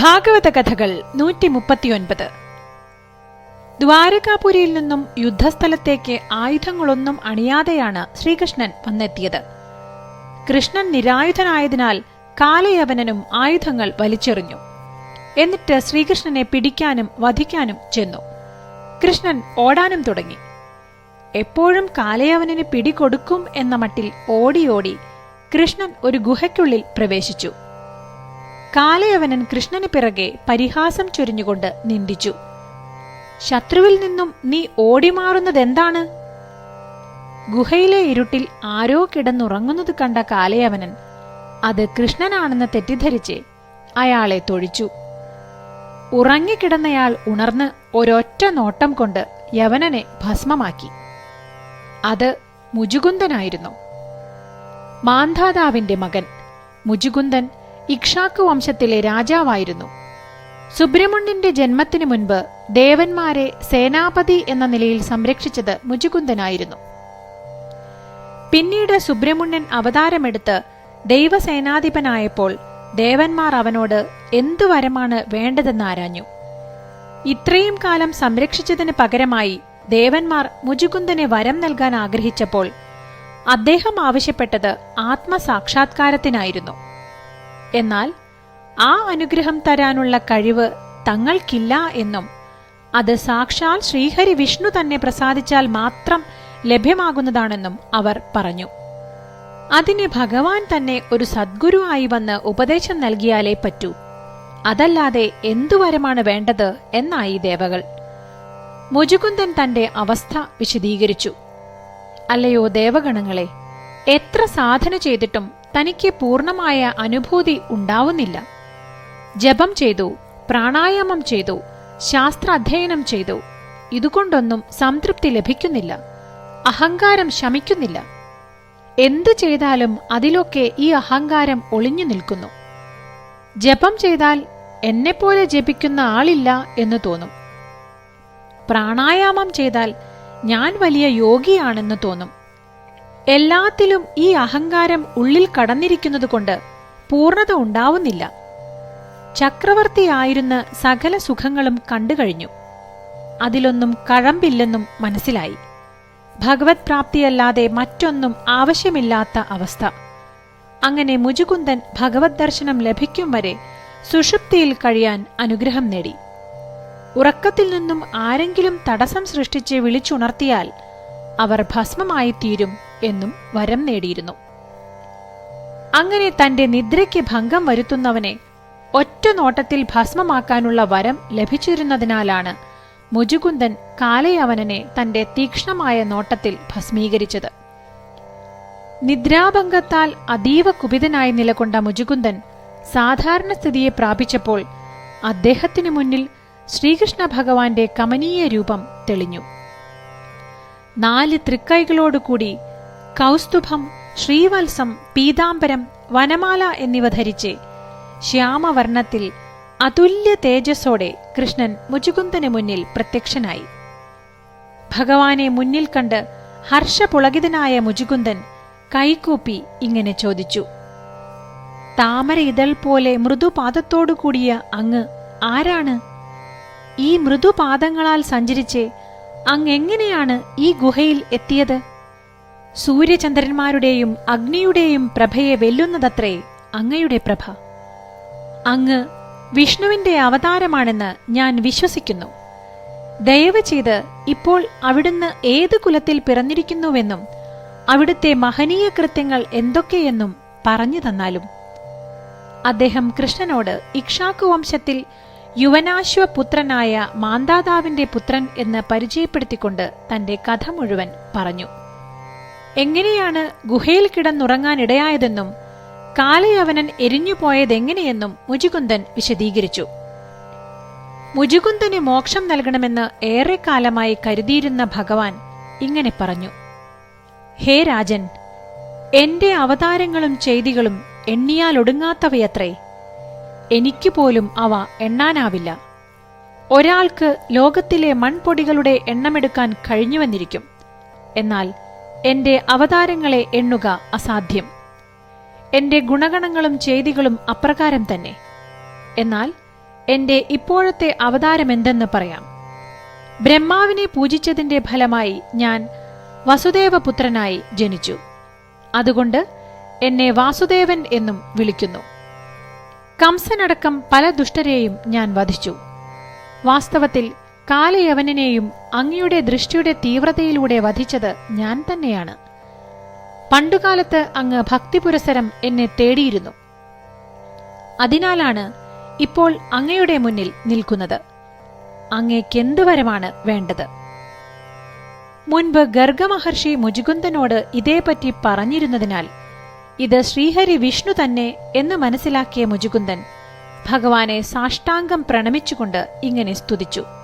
ഭാഗവത കഥകൾ നൂറ്റി മുപ്പത്തിയൊൻപത് ദ്വാരകാപുരിയിൽ നിന്നും യുദ്ധസ്ഥലത്തേക്ക് ആയുധങ്ങളൊന്നും അണിയാതെയാണ് ശ്രീകൃഷ്ണൻ വന്നെത്തിയത്. കൃഷ്ണൻ നിരായുധനായതിനാൽ കാലയവനനും ആയുധങ്ങൾ വലിച്ചെറിഞ്ഞു. എന്നിട്ട് ശ്രീകൃഷ്ണനെ പിടിക്കാനും വധിക്കാനും ചെന്നു. കൃഷ്ണൻ ഓടാനും തുടങ്ങി. എപ്പോഴും കാലയവനന് പിടികൊടുക്കും എന്ന മട്ടിൽ ഓടിയോടി കൃഷ്ണൻ ഒരു ഗുഹയ്ക്കുള്ളിൽ പ്രവേശിച്ചു. കാലയവനൻ കൃഷ്ണന് പിറകെ പരിഹാസം ചൊരിഞ്ഞുകൊണ്ട് നിന്ദിച്ചു. ശത്രുവിൽ നിന്നും നീ ഓടിമാറുന്നതെന്താണ്? ഗുഹയിലെ ഇരുട്ടിൽ ആരോ കിടന്നുറങ്ങുന്നത് കണ്ട കാലയവനൻ അത് കൃഷ്ണനാണെന്ന് തെറ്റിദ്ധരിച്ച് അയാളെ തൊഴിച്ചു. ഉറങ്ങിക്കിടന്നയാൾ ഉണർന്ന് ഒരൊറ്റ നോട്ടം കൊണ്ട് യവനനെ ഭസ്മമാക്കി. അത് മുജുകുന്ദനായിരുന്നു മാന്ധാതാവിന്റെ മകൻ മുജുകുന്ദൻ ഇക്ഷാക്കു വംശത്തിലെ രാജാവായിരുന്നു. സുബ്രഹ്മണ്യന്റെ ജന്മത്തിനു മുൻപ് ദേവന്മാരെ സേനാപതി എന്ന നിലയിൽ സംരക്ഷിച്ചത് മുജുകുന്ദനായിരുന്നു. പിന്നീട് സുബ്രഹ്മണ്യൻ അവതാരമെടുത്ത് ദൈവസേനാധിപനായപ്പോൾ ദേവന്മാർ അവനോട് എന്തു വരമാണ് വേണ്ടതെന്ന് ആരാഞ്ഞു. ഇത്രയും കാലം സംരക്ഷിച്ചതിന് പകരമായി ദേവന്മാർ മുജുകുന്ദനെ വരം നൽകാൻ ആഗ്രഹിച്ചപ്പോൾ അദ്ദേഹം ആവശ്യപ്പെട്ടത് ആത്മസാക്ഷാത്കാരത്തിനായിരുന്നു. എന്നാൽ ആ അനുഗ്രഹം തരാനുള്ള കഴിവ് തങ്ങൾക്കില്ല എന്നും അത് സാക്ഷാൽ ശ്രീഹരി വിഷ്ണു തന്നെ പ്രസാദിച്ചാൽ മാത്രം ലഭ്യമാകുന്നതാണെന്നും അവർ പറഞ്ഞു. അതിന് ഭഗവാൻ തന്നെ ഒരു സദ്ഗുരു ആയി വന്ന് ഉപദേശം നൽകിയാലേ പറ്റൂ. അതല്ലാതെ എന്തു വരമാണ് വേണ്ടത് എന്നായി ദേവകൾ. മുജുകുന്ദൻ തന്റെ അവസ്ഥ വിശദീകരിച്ചു. അല്ലയോ ദേവഗണങ്ങളെ എത്ര സാധന ചെയ്തിട്ടും തനിക്ക് പൂർണമായ അനുഭൂതി ഉണ്ടാവുന്നില്ല. ജപം ചെയ്തു പ്രാണായാമം ചെയ്തു ശാസ്ത്രാധ്യയനം ചെയ്തു. ഇതുകൊണ്ടൊന്നും സംതൃപ്തി ലഭിക്കുന്നില്ല. അഹങ്കാരം ശമിക്കുന്നില്ല. എന്തു ചെയ്താലും അതിലൊക്കെ ഈ അഹങ്കാരം ഒളിഞ്ഞു നിൽക്കുന്നു. ജപം ചെയ്താൽ എന്നെപ്പോലെ ജപിക്കുന്ന ആളില്ല എന്ന് തോന്നും. പ്രാണായാമം ചെയ്താൽ ഞാൻ വലിയ യോഗിയാണെന്ന് തോന്നും. എല്ലാത്തിലും ഈ അഹങ്കാരം ഉള്ളിൽ കടന്നിരിക്കുന്നതുകൊണ്ട് പൂർണത ഉണ്ടാവുന്നില്ല. ചക്രവർത്തിയായിരുന്ന സകല സുഖങ്ങളും കണ്ടുകഴിഞ്ഞു. അതിലൊന്നും കഴമ്പില്ലെന്നും മനസ്സിലായി. ഭഗവത് പ്രാപ്തിയല്ലാതെ മറ്റൊന്നും ആവശ്യമില്ലാത്ത അവസ്ഥ. അങ്ങനെ മുജുകുന്ദൻ ഭഗവത് ദർശനം ലഭിക്കും വരെ സുഷുപ്തിയിൽ കഴിയാൻ അനുഗ്രഹം നേടി. ഉറക്കത്തിൽ നിന്നും ആരെങ്കിലും തടസ്സം സൃഷ്ടിച്ച് വിളിച്ചുണർത്തിയാൽ അവർ ഭസ്മമായി തീരും എന്നും വരം നേടിയിരുന്നു. അങ്ങനെ തന്റെ നിദ്രയ്ക്ക് ഭംഗം വരുത്തുന്നവനെ ഒറ്റ നോട്ടത്തിൽ ഭസ്മമാക്കാനുള്ള വരം ലഭിച്ചിരുന്നതിനാലാണ് മുജുകുന്ദൻ കാലയവനനെ തന്റെ തീക്ഷ്ണമായ നോട്ടത്തിൽ ഭസ്മീകരിച്ചത്. നിദ്രാഭംഗത്താൽ അതീവ കുപിതനായി നിലകൊണ്ട മുജുകുന്ദൻ സാധാരണ സ്ഥിതിയെ പ്രാപിച്ചപ്പോൾ അദ്ദേഹത്തിനു മുന്നിൽ ശ്രീകൃഷ്ണ ഭഗവാന്റെ കമനീയ രൂപം തെളിഞ്ഞു. നാല് തൃക്കൈകളോടുകൂടി കൗസ്തുഭം ശ്രീവത്സം പീതാംബരം വനമാല എന്നിവ ധരിച്ച് ശ്യാമവർണത്തിൽ അതുല്യ തേജസ്സോടെ കൃഷ്ണൻ മുജുകുന്ദന് മുന്നിൽ പ്രത്യക്ഷനായി. ഭഗവാനെ മുന്നിൽ കണ്ട് ഹർഷപുളകിതനായ മുജുകുന്ദൻ കൈകൂപ്പി ഇങ്ങനെ ചോദിച്ചു താമര ഇതൾ പോലെ മൃദുപാദത്തോടു കൂടിയ അങ്ങ് ആരാണ്? ഈ മൃദുപാദങ്ങളാൽ സഞ്ചരിച്ച് അങ്ങെങ്ങനെയാണ് ഈ ഗുഹയിൽ എത്തിയത്? സൂര്യചന്ദ്രന്മാരുടെയും അഗ്നിയുടെയും പ്രഭയെ വെല്ലുന്നതത്രേ അങ്ങയുടെ പ്രഭ. അങ്ങ് വിഷ്ണുവിന്റെ അവതാരമാണെന്ന് ഞാൻ വിശ്വസിക്കുന്നു. ദയവ് ചെയ്ത് ഇപ്പോൾ അവിടുന്ന് ഏത് കുലത്തിൽ പിറന്നിരിക്കുന്നുവെന്നും അവിടുത്തെ മഹനീയ കൃത്യങ്ങൾ എന്തൊക്കെയെന്നും പറഞ്ഞു തന്നാലും. അദ്ദേഹം കൃഷ്ണനോട് ഇക്ഷാക്കു വംശത്തിൽ യുവനാശ്വപുത്രനായ മാന്താതാവിന്റെ പുത്രൻ എന്ന് പരിചയപ്പെടുത്തിക്കൊണ്ട് തന്റെ കഥ മുഴുവൻ പറഞ്ഞു. എങ്ങനെയാണ് ഗുഹയിൽ കിടന്നുറങ്ങാനിടയായതെന്നും കാലയവനൻ എരിഞ്ഞുപോയതെങ്ങനെയെന്നും മുജുകുന്ദൻ വിശദീകരിച്ചു. മുജുകുന്ദന് മോക്ഷം നൽകണമെന്ന് ഏറെക്കാലമായി കരുതിയിരുന്ന ഭഗവാൻ ഇങ്ങനെ പറഞ്ഞു. ഹേ രാജൻ എന്റെ അവതാരങ്ങളും ചെയ്തികളും എണ്ണിയാലൊടുങ്ങാത്തവയത്രേ എനിക്ക് പോലും അവ എണ്ണാനാവില്ല. ഒരാൾക്ക് ലോകത്തിലെ മൺപൊടികളുടെ എണ്ണമെടുക്കാൻ കഴിഞ്ഞുവന്നിരിക്കും. എന്നാൽ എന്റെ അവതാരങ്ങളെ എണ്ണുക അസാധ്യം. എന്റെ ഗുണഗണങ്ങളും ചെയ്തികളും അപ്രകാരം തന്നെ. എന്നാൽ എന്റെ ഇപ്പോഴത്തെ അവതാരമെന്തെന്ന് പറയാം. ബ്രഹ്മാവിനെ പൂജിച്ചതിന്റെ ഫലമായി ഞാൻ വസുദേവപുത്രനായി ജനിച്ചു. അതുകൊണ്ട് എന്നെ വാസുദേവൻ എന്നും വിളിക്കുന്നു. കംസനടക്കം പല ദുഷ്ടരെയും ഞാൻ വധിച്ചു. വാസ്തവത്തിൽ കാലയവനെയും അങ്ങയുടെ ദൃഷ്ടിയുടെ തീവ്രതയിലൂടെ വധിച്ചത് ഞാൻ തന്നെയാണ്. പണ്ടുകാലത്ത് അങ്ങ് ഭക്തിപുരസരം എന്നെ തേടിയിരുന്നു. അതിനാലാണ് ഇപ്പോൾ അങ്ങയുടെ മുന്നിൽ നിൽക്കുന്നത്. അങ്ങേക്കെന്ത് വരമാണ് വേണ്ടത്? മുൻപ് ഗർഗമഹർഷി മുജുകുന്ദനോട് ഇതേപ്പറ്റി പറഞ്ഞിരുന്നതിനാൽ ഇത് ശ്രീഹരി വിഷ്ണു തന്നെ എന്ന് മനസ്സിലാക്കിയ മുജുകുന്ദൻ ഭഗവാനെ സാഷ്ടാംഗം പ്രണമിച്ചുകൊണ്ട് ഇങ്ങനെ സ്തുതിച്ചു.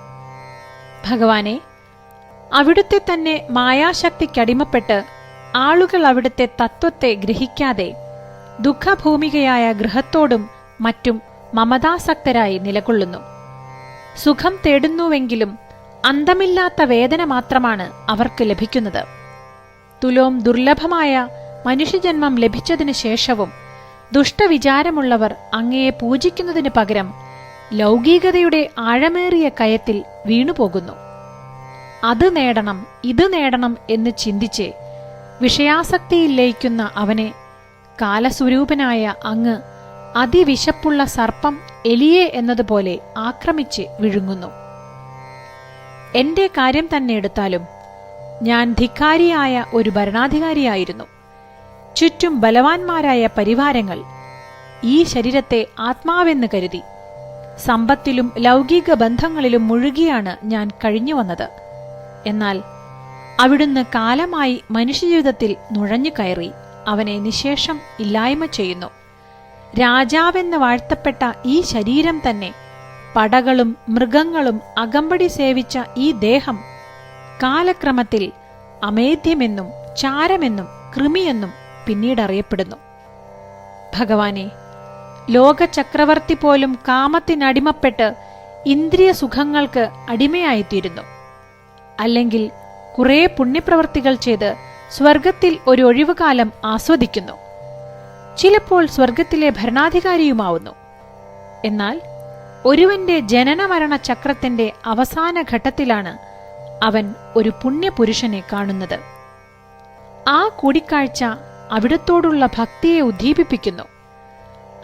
ഭഗവാനെ അവിടുത്തെ തന്നെ മായാശക്തിക്കടിമപ്പെട്ട് ആളുകൾ അവിടുത്തെ തത്വത്തെ ഗ്രഹിക്കാതെ ദുഃഖഭൂമികയായ ഗൃഹത്തോടും മറ്റും മമതാസക്തരായി നിലകൊള്ളുന്നു. സുഖം തേടുന്നുവെങ്കിലും അന്തമില്ലാത്ത വേദന മാത്രമാണ് അവർക്ക് ലഭിക്കുന്നത്. തുലോം ദുർലഭമായ മനുഷ്യജന്മം ലഭിച്ചതിനു ശേഷവും ദുഷ്ടവിചാരമുള്ളവർ അങ്ങയെ പൂജിക്കുന്നതിന് പകരം ലൗകികതയുടെ ആഴമേറിയ കയത്തിൽ വീണുപോകുന്നു. അത് നേടണം ഇത് നേടണം എന്ന് ചിന്തിച്ച് വിഷയാസക്തിയിൽ ലയിക്കുന്ന അവനെ കാലസ്വരൂപനായ അങ്ങ് അതിവിശപ്പുള്ള സർപ്പം എലിയെ എന്നതുപോലെ ആക്രമിച്ച് വിഴുങ്ങുന്നു. എന്റെ കാര്യം തന്നെ എടുത്താലും ഞാൻ ധിക്കാരിയായ ഒരു ഭരണാധികാരിയായിരുന്നു. ചുറ്റും ബലവാന്മാരായ പരിവാരങ്ങൾ ഈ ശരീരത്തെ ആത്മാവെന്ന് കരുതി സമ്പത്തിലും ലൗകിക ബന്ധങ്ങളിലും മുഴുകിയാണ് ഞാൻ കഴിഞ്ഞു വന്നത്. എന്നാൽ അവിടുന്ന് കാലമായി മനുഷ്യജീവിതത്തിൽ നുഴഞ്ഞു കയറി. അവനെ നിശേഷം ഇല്ലായ്മ ചെയ്യുന്നു. രാജാവെന്ന് വാഴ്ത്തപ്പെട്ട ഈ ശരീരം തന്നെ പടകളും മൃഗങ്ങളും അകമ്പടി സേവിച്ച ഈ ദേഹം കാലക്രമത്തിൽ അമേധ്യമെന്നും ചാരമെന്നും കൃമിയെന്നും പിന്നീട് അറിയപ്പെടുന്നു ഭഗവാനെ ലോകചക്രവർത്തി പോലും കാമത്തിനടിമപ്പെട്ട് ഇന്ദ്രിയ സുഖങ്ങൾക്ക് അടിമയായിത്തീരുന്നു. അല്ലെങ്കിൽ കുറേ പുണ്യപ്രവർത്തികൾ ചെയ്ത് സ്വർഗത്തിൽ ഒരു ഒഴിവുകാലം ആസ്വദിക്കുന്നു. ചിലപ്പോൾ സ്വർഗത്തിലെ ഭരണാധികാരിയുമാവുന്നു. എന്നാൽ ഒരുവന്റെ ജനനമരണ ചക്രത്തിന്റെ അവസാന ഘട്ടത്തിലാണ് അവൻ ഒരു പുണ്യപുരുഷനെ കാണുന്നത്. ആ കൂടിക്കാഴ്ച അവിടത്തോടുള്ള ഭക്തിയെ ഉദ്ദീപിപ്പിക്കുന്നു.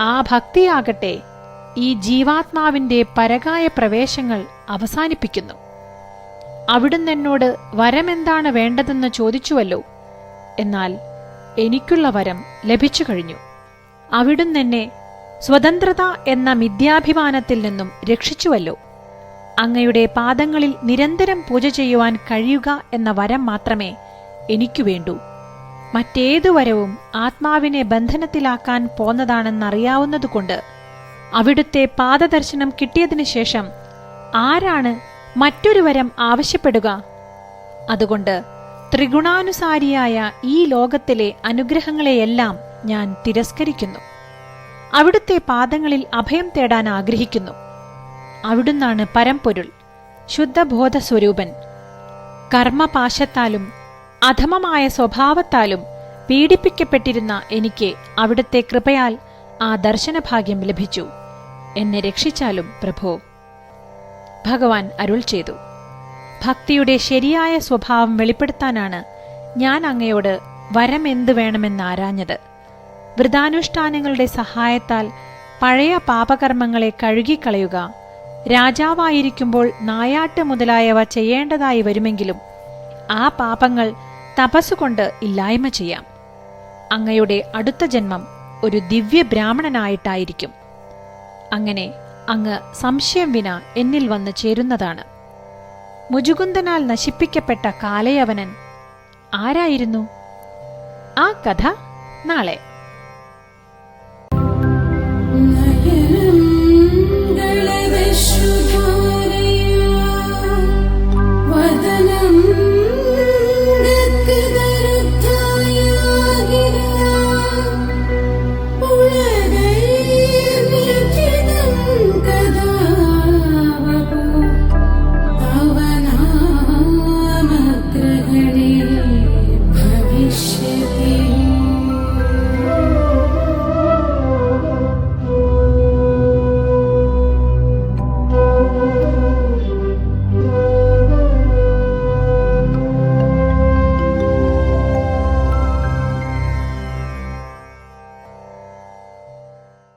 ആ ഭക്തിയാകട്ടെ ഈ ജീവാത്മാവിന്റെ പരകായ പ്രവേശങ്ങൾ അവസാനിപ്പിക്കുന്നു. അവിടുന്ന് എന്നോട് വരമെന്താണ് വേണ്ടതെന്ന് ചോദിച്ചുവല്ലോ? എന്നാൽ എനിക്കുള്ള വരം ലഭിച്ചു കഴിഞ്ഞു. അവിടുന്ന് എന്നെ സ്വതന്ത്രത എന്ന മിഥ്യാഭിമാനത്തിൽ നിന്നും രക്ഷിച്ചുവല്ലോ. അങ്ങയുടെ പാദങ്ങളിൽ നിരന്തരം പൂജ ചെയ്യുവാൻ കഴിയുക എന്ന വരം മാത്രമേ എനിക്കു വേണ്ടൂ. മറ്റേതു വരവും ആത്മാവിനെ ബന്ധനത്തിലാക്കാൻ പോന്നതാണെന്നറിയാവുന്നതുകൊണ്ട് അവിടുത്തെ പാദദർശനം കിട്ടിയതിനു ശേഷം ആരാണ് മറ്റൊരു വരം ആവശ്യപ്പെടുക? അതുകൊണ്ട് ത്രിഗുണാനുസാരിയായ ഈ ലോകത്തിലെ അനുഗ്രഹങ്ങളെയെല്ലാം ഞാൻ തിരസ്കരിക്കുന്നു. അവിടുത്തെ പാദങ്ങളിൽ അഭയം തേടാൻ ആഗ്രഹിക്കുന്നു. അവിടുന്നാണ് പരംപൊരുൾ ശുദ്ധബോധസ്വരൂപൻ. കർമ്മപാശത്താലും അധമമായ സ്വഭാവത്താലും പീഡിപ്പിക്കപ്പെട്ടിരുന്ന എനിക്ക് അവിടുത്തെ കൃപയാൽ ആ ദർശനഭാഗ്യം ലഭിച്ചു. എന്നെ രക്ഷിച്ചാലും പ്രഭോ. ഭഗവാൻ അരുൾ ചെയ്തു. ഭക്തിയുടെ ശരിയായ സ്വഭാവം വെളിപ്പെടുത്താനാണ് ഞാൻ അങ്ങയോട് വരം വേണമെന്ന് ആരാഞ്ഞത്. വൃതാനുഷ്ഠാനങ്ങളുടെ സഹായത്താൽ പഴയ പാപകർമ്മങ്ങളെ കഴുകിക്കളയുക രാജാവായിരിക്കുമ്പോൾ നായാട്ട് മുതലായവ ചെയ്യേണ്ടതായി വരുമെങ്കിലും ആ പാപങ്ങൾ തപസ്സുകൊണ്ട് ഇല്ലായ്മ ചെയ്യാം. അങ്ങയുടെ അടുത്ത ജന്മം ഒരു ദിവ്യ ബ്രാഹ്മണനായിട്ടായിരിക്കും അങ്ങനെ അങ്ങ് സംശയം വിന എന്നിൽ വന്ന് ചേരുന്നതാണ്. മുജുകുന്ദനാൽ നശിപ്പിക്കപ്പെട്ട കാലയവനൻ ആരായിരുന്നു? ആ കഥ നാളെ.